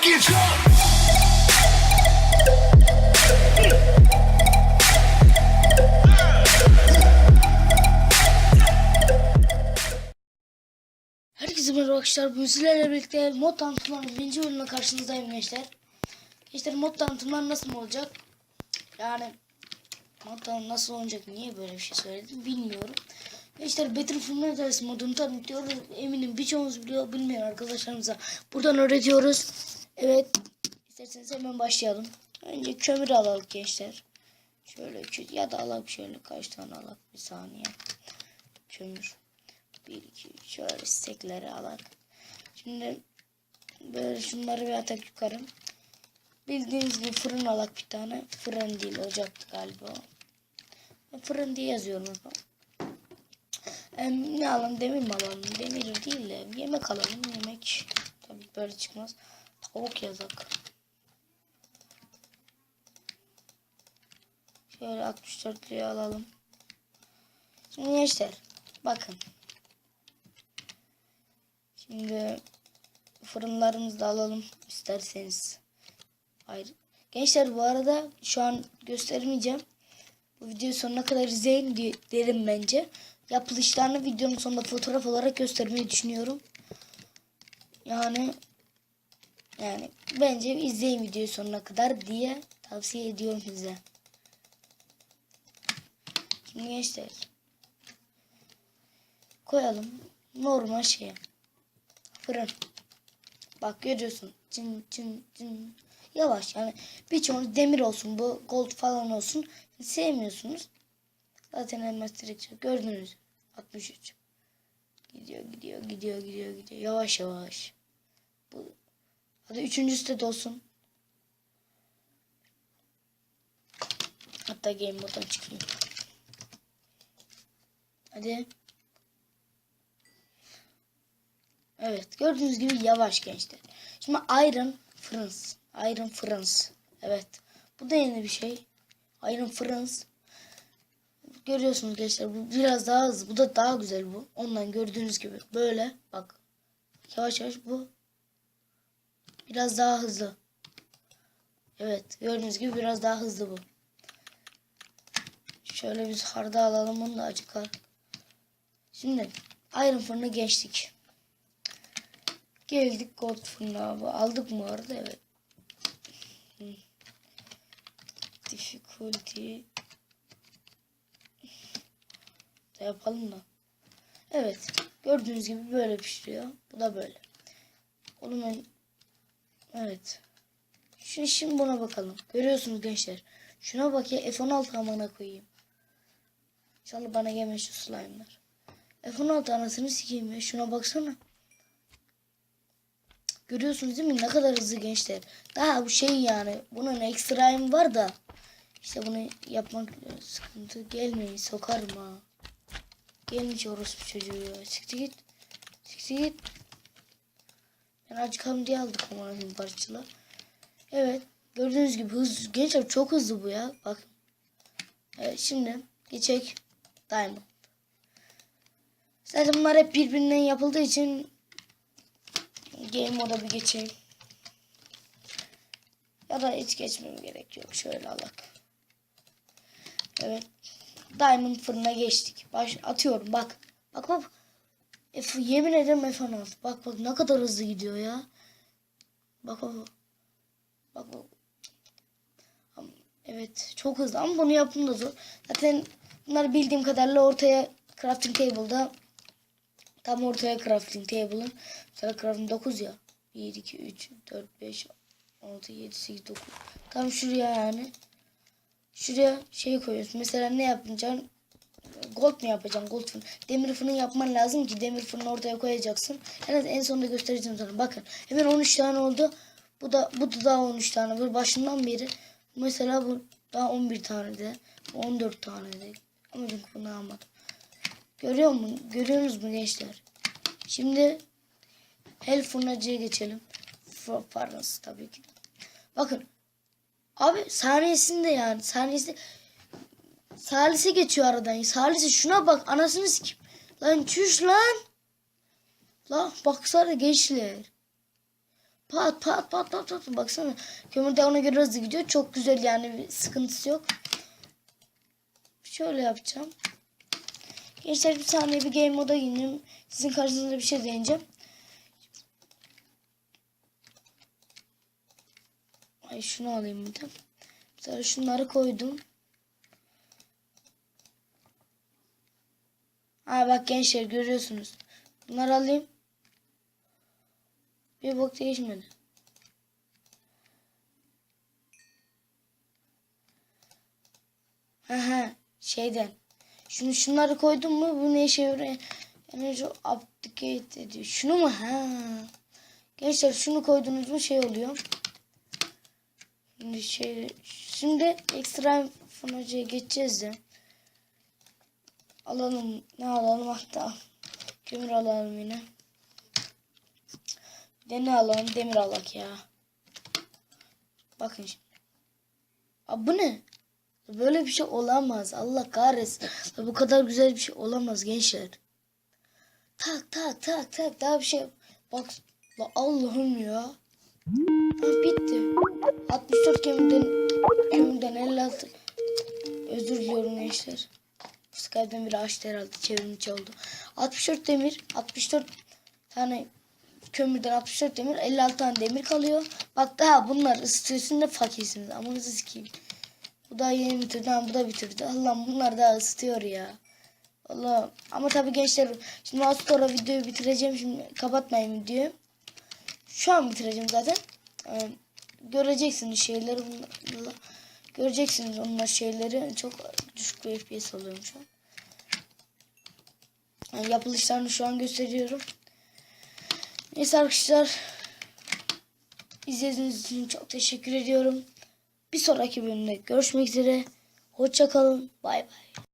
Herkese merhaba arkadaşlar. Bugün sizlerle birlikte mod tanıtımların birinci bölümüne karşınızdayım gençler. Gençler mod tanıtımlar nasıl olacak? Yani mod tanıtım nasıl olacak? Niye böyle bir şey söyledim bilmiyorum. Gençler Battlefield Netherlands modunu tanıtıyoruz. Eminim birçoğunuz biliyor bilmeyen arkadaşlarımıza buradan öğretiyoruz. Evet. İsterseniz hemen başlayalım. Önce kömür alalım gençler. Şöyle iki- ya da alalım şöyle kaç tane alalım bir saniye. Kömür. 1 2 3 şöyle stekleri alak. Şimdi böyle şunları bir atak yukarı. Bildiğiniz gibi fırın alak bir tane. Fırın değil ocaktı galiba fırın diye yazıyorum hep. Em, ne alalım demir mi alalım? Demir değil de yemek alalım. Yemek tabii böyle çıkmaz. Tavuk yazak. Şöyle 64'lüğü alalım. Şimdi gençler bakın. Şimdi fırınlarımızı da alalım isterseniz. Hayır. Gençler bu arada şu an göstermeyeceğim. Bu videoyu sonuna kadar izleyin derim bence. Yapılışlarını videonun sonunda fotoğraf olarak göstermeyi düşünüyorum. Yani yani bence izleyin videoyu sonuna kadar diye tavsiye ediyorum size. Şimdi gençler koyalım normal şeye fırın. Bak görüyorsun. Cın cın cın. Yavaş yani birçoğunuz demir olsun bu gold falan olsun sevmiyorsunuz. Zaten elmas çıkıyor. gördünüz. 63. Gidiyor gidiyor gidiyor gidiyor gidiyor. Yavaş yavaş. Bu Hadi üçüncüsü de olsun. Hatta game mode'dan çıkayım. Hadi. Evet gördüğünüz gibi yavaş gençler. Şimdi Iron Friends. Iron Friends. Evet. Bu da yeni bir şey. Iron Friends. Görüyorsunuz gençler bu biraz daha hızlı. Bu da daha güzel bu. Ondan gördüğünüz gibi. Böyle bak. Yavaş yavaş bu. Biraz daha hızlı. Evet gördüğünüz gibi biraz daha hızlı bu. Şöyle biz harda alalım onu da acıkar. Şimdi Iron fırını geçtik. Geldik gold fırına abi. Aldık mı arada? Evet. Difficulty. Da yapalım da. Evet. Gördüğünüz gibi böyle pişiriyor. Bu da böyle. Ben... Evet. Şimdi, şimdi buna bakalım. Görüyorsunuz gençler. Şuna bak ya F16 amına koyayım. İnşallah bana gelmez şu slime'lar. F16 anasını sikeyim ya. Şuna baksana. Görüyorsunuz değil mi ne kadar hızlı gençler. Daha bu şey yani bunun ekstrayım var da işte bunu yapmak sıkıntı gelmeyin sokarım ha. Gelmiş orospu çocuğu ya. Siktir git. Siktir git. Ben acıkalım diye aldık ama parçalar. Evet. Gördüğünüz gibi hızlı. Gençler çok hızlı bu ya. Bak. Evet şimdi geçek. Diamond. Zaten bunlar hep birbirinden yapıldığı için Game moda bir geçeyim. Ya da hiç geçmem gerek yok. Şöyle alak. Evet. Diamond fırına geçtik. Baş atıyorum bak. Bak bak. F, yemin ederim F16. Bak bak ne kadar hızlı gidiyor ya. Bak bak. Bak bak. Evet çok hızlı ama bunu yapım da zor. Zaten bunları bildiğim kadarıyla ortaya crafting table'da Tam ortaya crafting table'ın. Mesela crafting 9 ya. 1, 2, 3, 4, 5, 6, 7, 8, 9. Tam şuraya yani. Şuraya şey koyuyorsun. Mesela ne yapacaksın? Gold mu yapacaksın? Gold fırın. Demir fırın yapman lazım ki demir fırını ortaya koyacaksın. Evet en sonunda göstereceğim sana. Bakın hemen 13 tane oldu. Bu da bu da daha 13 tane. Böyle başından beri mesela bu daha 11 tane de 14 tane de. Ama ben bunu almadım. Görüyor musun? Görüyorsunuz mu gençler? Şimdi Hell Furnacı'ya geçelim. F- Pardon tabii ki. Bakın. Abi saniyesinde yani. Saniyesi Salise geçiyor aradan. Salise şuna bak. Anasını sikim. Lan çüş lan. Lan baksana gençler. Pat pat pat pat pat. Baksana. Kömür de ona göre hızlı gidiyor. Çok güzel yani bir sıkıntısı yok. Şöyle yapacağım. Gençler bir saniye bir game moda gireyim. Sizin karşınızda bir şey deneyeceğim. Ay şunu alayım bir de. Sonra şunları koydum. Ha bak gençler görüyorsunuz. Bunları alayım. Bir bok değişmedi. Ha ha şeyden. Şunu şunları koydum mu bu ne işe yarıyor? Enerji update ediyor. Şunu mu? Ha. Gençler şunu koydunuz mu şey oluyor. Şimdi şey şimdi ekstra fonacıya geçeceğiz de. Alalım ne alalım hatta. Kömür alalım yine. De ne alalım demir alak ya. Bakın şimdi. Aa, bu ne? Böyle bir şey olamaz. Allah kahretsin. Bu kadar güzel bir şey olamaz gençler. Tak tak tak tak daha bir şey. Bak la Allah'ım ya. Ha, bitti. Skype'den biri açtı herhalde çevrimiçi oldu. 64 demir 64 tane kömürden 64 demir 56 tane demir kalıyor. Bak daha bunlar ısıtıyorsun da fakirsiniz. Amanızı sikeyim. Bu da yeni bitirdi. Ha, bu da bitirdi. Allah'ım bunlar daha ısıtıyor ya. Allah. Ama tabii gençler şimdi az sonra videoyu bitireceğim. Şimdi kapatmayayım videoyu. Şu an bitireceğim zaten. Ee, göreceksiniz şeyleri bunlarla. Göreceksiniz onlar şeyleri. Çok düşük bir FPS alıyorum şu an. Yani yapılışlarını şu an gösteriyorum. Neyse arkadaşlar. İzlediğiniz için çok teşekkür ediyorum. Bir sonraki bölümde görüşmek üzere. Hoşça kalın. Bay bay.